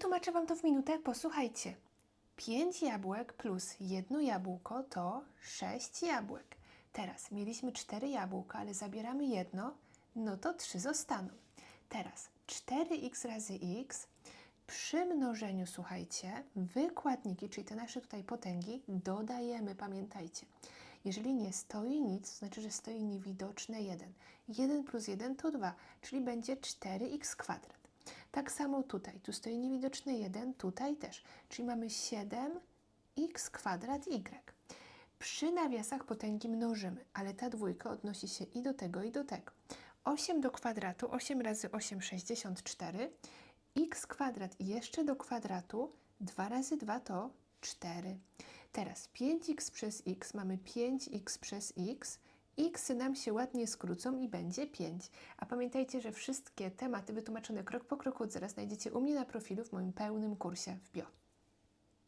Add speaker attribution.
Speaker 1: Wytłumaczę Wam to w minutę, posłuchajcie. 5 jabłek plus jedno jabłko to 6 jabłek. Teraz mieliśmy 4 jabłka, ale zabieramy jedno, no to 3 zostaną. Teraz 4x razy x przy mnożeniu, słuchajcie, wykładniki, czyli te nasze tutaj potęgi, dodajemy, pamiętajcie. Jeżeli nie stoi nic, to znaczy, że stoi niewidoczne 1. 1 plus 1 to 2, czyli będzie 4x kwadrat. Tak samo tutaj, tu stoi niewidoczny 1, tutaj też, czyli mamy 7x kwadrat y. Przy nawiasach potęgi mnożymy, ale ta dwójka odnosi się i do tego, i do tego. 8 do kwadratu, 8 razy 8, 64, x kwadrat i jeszcze do kwadratu, 2 razy 2 to 4. Teraz 5x przez x mamy 5x przez x, x nam się ładnie skrócą i będzie 5. A pamiętajcie, że wszystkie tematy wytłumaczone krok po kroku zera znajdziecie u mnie na profilu w moim pełnym kursie w bio.